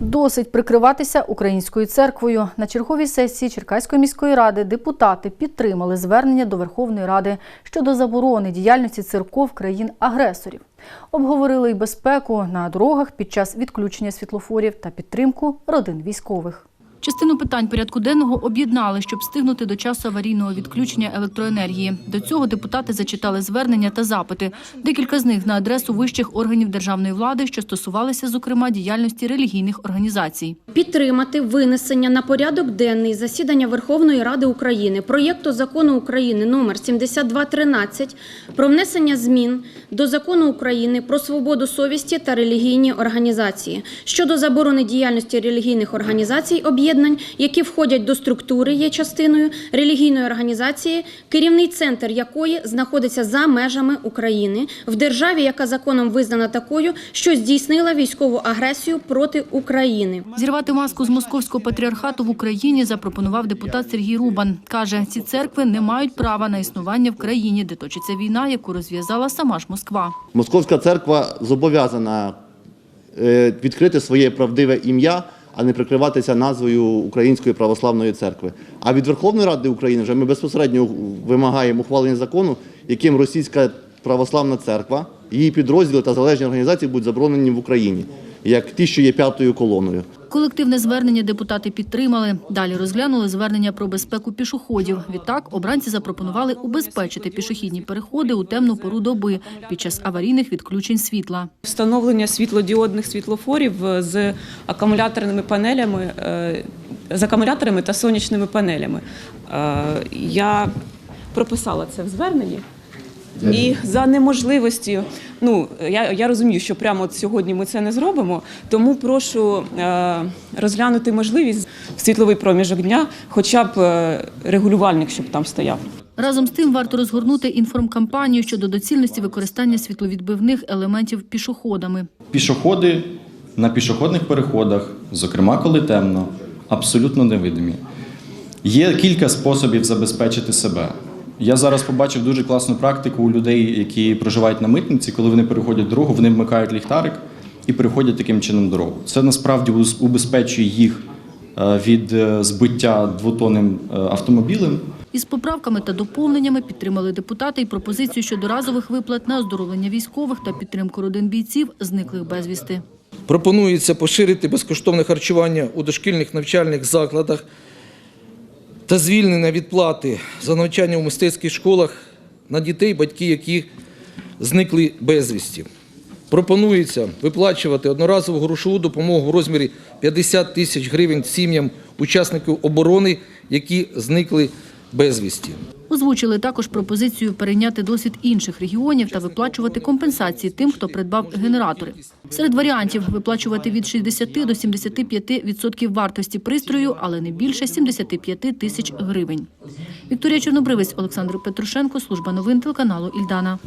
Досить прикриватися українською церквою. На черговій сесії Черкаської міської ради депутати підтримали звернення до Верховної Ради щодо заборони діяльності церков країн-агресорів. Обговорили й безпеку на дорогах під час відключення світлофорів та підтримку родин військових. Частину питань порядку денного об'єднали, щоб встигнути до часу аварійного відключення електроенергії. До цього депутати зачитали звернення та запити. Декілька з них на адресу вищих органів державної влади, що стосувалися, зокрема, діяльності релігійних організацій. Підтримати винесення на порядок денний засідання Верховної Ради України проєкту закону України номер 7213 про внесення змін до закону України про свободу совісті та релігійні організації щодо заборони діяльності релігійних організацій об'єднань, які входять до структури, є частиною релігійної організації, керівний центр якої знаходиться за межами України в державі, яка законом визнана такою, що здійснила військову агресію проти України. Зірвати маску з московського патріархату в Україні запропонував депутат Сергій Рубан. Каже, ці церкви не мають права на існування в країні, де точиться війна, яку розв'язала сама ж Москва. Московська церква зобов'язана е, відкрити своє правдиве ім'я, а не прикриватися назвою Української православної церкви. А від Верховної Ради України вже ми безпосередньо вимагаємо ухвалення закону, яким російська православна церква, її підрозділи та залежні організації будуть заборонені в Україні, як ті, що є п'ятою колоною. Колективне звернення депутати підтримали. Далі розглянули звернення про безпеку пішоходів. Відтак обранці запропонували убезпечити пішохідні переходи у темну пору доби під час аварійних відключень світла. Встановлення світлодіодних світлофорів е, з акумуляторними панелями, е, з акумуляторами та сонячними панелями. Е, Я прописала це в зверненні. І за неможливості, ну я, я розумію, що прямо от сьогодні ми це не зробимо, тому прошу е, розглянути можливість в світловий проміжок дня, хоча б е, регулювальник, щоб там стояв. Разом з тим варто розгорнути інформкампанію щодо доцільності використання світловідбивних елементів пішоходами. Пішоходи на пішохідних переходах, зокрема коли темно, абсолютно невидимі. Є кілька способів забезпечити себе. Я зараз побачив дуже класну практику у людей, які проживають на митниці, коли вони переходять дорогу, вони вмикають ліхтарик і переходять таким чином дорогу. Це насправді убезпечує їх е, від е, збиття двотонним е, автомобілем. Із поправками та доповненнями підтримали депутати і пропозицію щодо разових виплат на оздоровлення військових та підтримку родин бійців, зниклих безвісти. Пропонується поширити безкоштовне харчування у дошкільних навчальних закладах та звільнення від плати за навчання у мистецьких школах на дітей, батьки яких зникли безвісті. Пропонується виплачувати одноразову грошову допомогу в розмірі 50 тисяч гривень сім'ям учасників оборони, які зникли безвісті. Озвучили також пропозицію перейняти досвід інших регіонів та виплачувати компенсації тим, хто придбав генератори. Серед варіантів виплачувати від 60 до 75% відсотків вартості пристрою, але не більше 75 тисяч гривень. Вікторія Чорнобривець, Олександр Петрушенко, служба новин телеканалу Ільдана.